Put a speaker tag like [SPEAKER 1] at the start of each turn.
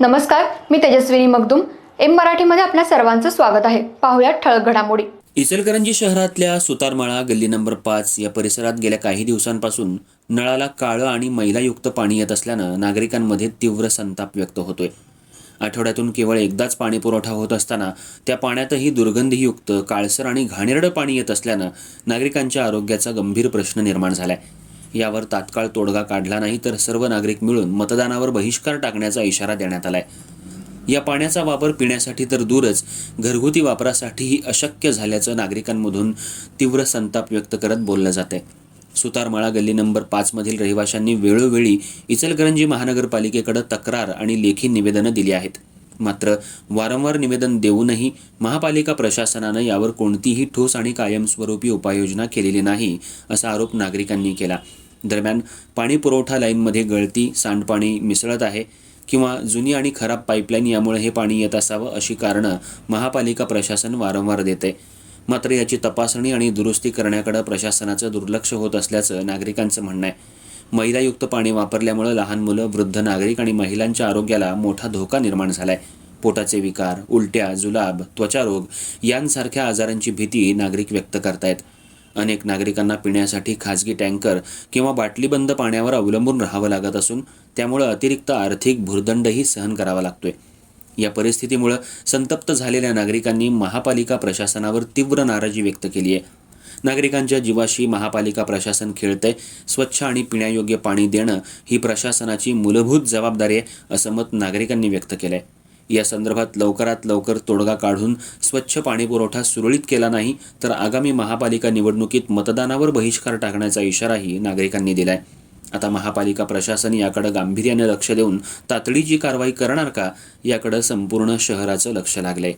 [SPEAKER 1] नमस्कार मी तेजस्विनी मगदुम. एम मराठीमध्ये आपल्या सर्वांचं स्वागत आहे. पाहुयात ठळक घडामोडी.
[SPEAKER 2] इचलकरंजी शहरातल्या सुतारमाळा गल्ली नंबर पाच या परिसरात गेल्या काही दिवसांपासून नळाला काळं आणि मैलायुक्त पाणी येत असल्यानं नागरिकांमध्ये तीव्र संताप व्यक्त होतोय. आठवड्यातून केवळ एकदाच पाणी पुरवठा होत असताना त्या पाण्यातही दुर्गंधीयुक्त काळसर आणि घाणेरडं पाणी येत असल्यानं नागरिकांच्या आरोग्याचा गंभीर प्रश्न निर्माण झालाय. यावर तात्काळ तोडगा काढला नाही तर सर्व नागरिक मिळून मतदानावर बहिष्कार टाकण्याचा इशारा देण्यात आलाय. या पाण्याचा वापर पिण्यासाठी तर दूरच घरगुती वापरासाठीही अशक्य झाल्याचं नागरिकांमधून तीव्र संताप व्यक्त करत बोललं जाते सुतारमाळा गल्ली नंबर पाचमधील रहिवाशांनी वेळोवेळी इचलकरंजी महानगरपालिकेकडे तक्रार आणि लेखी निवेदनं दिली आहेत. मात्र वारंवार निवेदन देऊनही महापालिका प्रशासनानं यावर कोणतीही ठोस आणि कायमस्वरूपी उपाययोजना केलेली नाही असा आरोप नागरिकांनी केला. दरम्यान पाणी पुरवठा लाईनमध्ये गळती सांडपाणी मिसळत आहे किंवा जुनी आणि खराब पाईपलाईन यामुळे हे पाणी येत असावं अशी कारणं महापालिका प्रशासन वारंवार देते मात्र याची तपासणी आणि दुरुस्ती करण्याकडे प्रशासनाचं दुर्लक्ष होत असल्याचं नागरिकांचं म्हणणं आहे. मैलायुक्त पाणी वापरल्यामुळे लहान मुलं वृद्ध नागरिक आणि महिलांच्या आरोग्याला मोठा धोका निर्माण झालाय. पोटाचे विकार उलट्या जुलाब त्वचारोग यांसारख्या आजारांची भीती नागरिक व्यक्त करतायत. अनेक नागरिकांना पिण्यासाठी खाजगी टँकर किंवा बाटलीबंद पाण्यावर अवलंबून राहावं लागत असून त्यामुळे अतिरिक्त आर्थिक भुर्दंडही सहन करावा लागतोय. या परिस्थितीमुळे संतप्त झालेल्या नागरिकांनी महापालिका प्रशासनावर तीव्र नाराजी व्यक्त केली आहे नागरिकांच्या जीवाशी महापालिका प्रशासन खेळतंय. स्वच्छ आणि पिण्यायोग्य पाणी देणं ही प्रशासनाची मूलभूत जबाबदारी आहे असं मत नागरिकांनी व्यक्त केलंय. या संदर्भात लवकरात लवकर तोडगा काढून स्वच्छ पाणी पुरवठा सुरळीत केला नाही तर आगामी महापालिका निवडणुकीत मतदानावर बहिष्कार टाकण्याचा इशाराही नागरिकांनी दिलाय. आता महापालिका प्रशासन याकडे गांभीर्याने लक्ष देऊन तातडीची कारवाई करणार का याकडे संपूर्ण शहराचं लक्ष लागलंय.